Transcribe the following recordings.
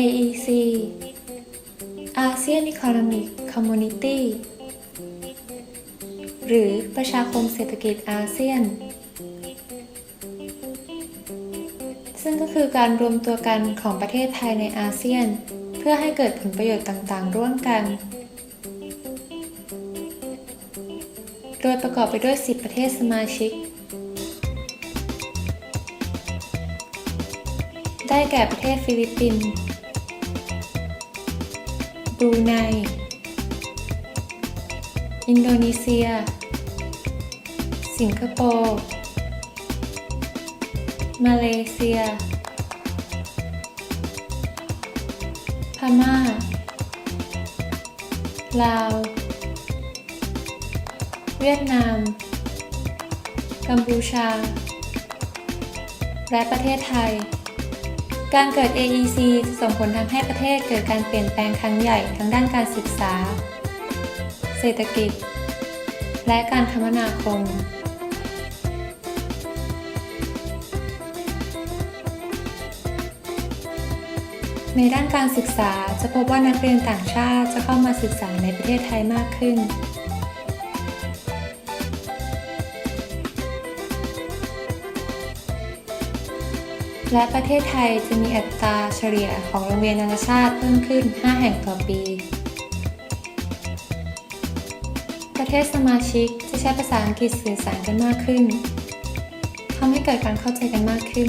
AEC ASEAN Economic Community หรือประชาคมเศรษฐกิจอาเซียน ซึ่งก็คือการรวมตัวกันของประเทศภายในอาเซียน เพื่อให้เกิดผลประโยชน์ต่างๆ ร่วมกัน โดยประกอบไปด้วย 10 ประเทศสมาชิก ได้แก่ประเทศฟิลิปปินส์ บรูไน อินโดนีเซีย สิงคโปร์ มาเลเซีย พม่า ลาว เวียดนาม กัมพูชา และประเทศไทย การเกิด AEC จะส่งผลทำให้ประเทศเกิดการเปลี่ยนแปลงครั้งใหญ่ทั้งด้านการศึกษา เศรษฐกิจ และการคมนาคม ในด้านการศึกษาจะพบว่านักเรียนต่างชาติจะเข้ามาศึกษาในประเทศไทยมากขึ้น และประเทศไทยจะมีอัตราเฉลี่ยของโรงเรียนนานาชาติเพิ่มขึ้น 5 แห่งต่อปี ประเทศสมาชิกจะใช้ภาษาอังกฤษสื่อสารกันมากขึ้นทำให้เกิดการเข้าใจกันมากขึ้น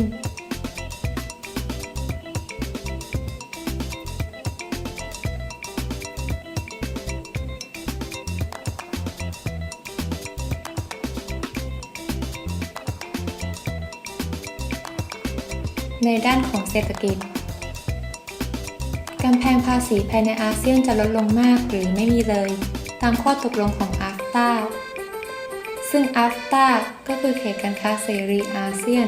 ในด้านของเศรษฐกิจกำแพงภาษีภายในอาเซียนจะลดลงมากหรือไม่มีเลย ตามข้อตกลงของอาฟตาซึ่งอาฟตาก็คือเขตการค้าเสรีอาเซียน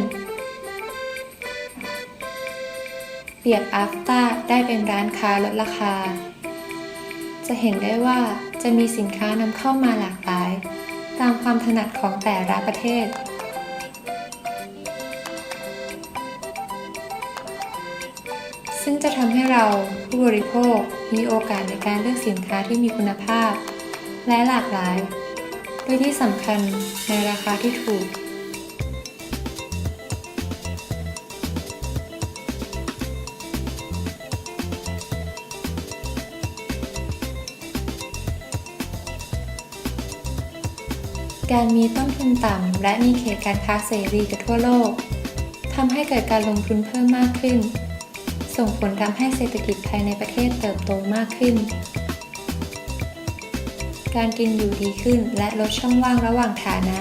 เปรียบอาฟตาได้เป็นร้านค้าลดราคา จะเห็นได้ว่าจะมีสินค้านำเข้ามาหลากหลาย ตามความถนัดของแต่ละประเทศ ซึ่งจะทำให้เราผู้บริโภคมีโอกาสในการเลือกสินค้าที่มีคุณภาพ และหลากหลายด้วยที่สำคัญในราคาที่ถูก การมีต้นทุนต่ำและมีเขตการค้าเสรีกับทั่วโลกทำให้เกิดการลงทุนเพิ่มมากขึ้น ส่งผลทำให้เศรษฐกิจภายในประเทศเติบโตมากขึ้น การกินอยู่ดีขึ้นและลดช่องว่างระหว่างฐานะ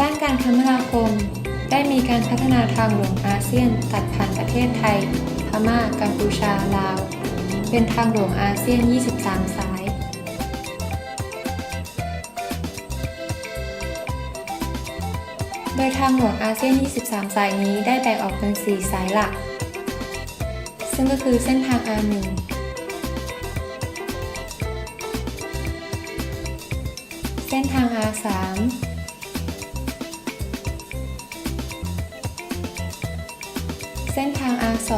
ด้านการคมนาคม ได้มีการพัฒนาทางหลวงอาเซียนตัดผ่านประเทศไทย พม่า กัมพูชา ลาว เป็นทางหลวงอาเซียน 23 สาย โดยทางหลวงอาเซียน 23 สายนี้ได้แบ่งออกเป็น 4 สายหลัก ซึ่งก็คือเส้นทาง R1 เส้นทาง R3 เส้นทาง R2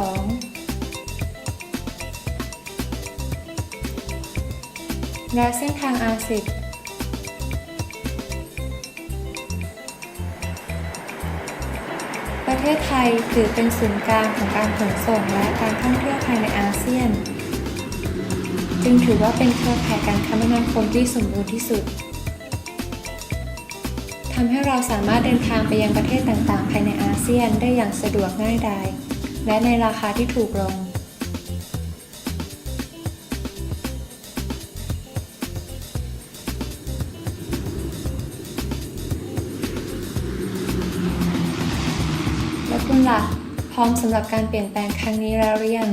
และเส้นทาง R10 ประเทศไทยถือเป็นศูนย์กลางของการขนส่งและการท่องเที่ยวภายในอาเซียน จึงถือว่าเป็นเครือข่ายการคมนาคมที่สมบูรณ์ที่สุดทำให้เราสามารถเดินทางไปยังประเทศต่างๆ ภายในอาเซียนได้อย่างสะดวกง่ายดาย และในราคาที่ถูกลง พร้อมสำหรับการเปลี่ยนแปลงครั้งนี้แล้วหรือยัง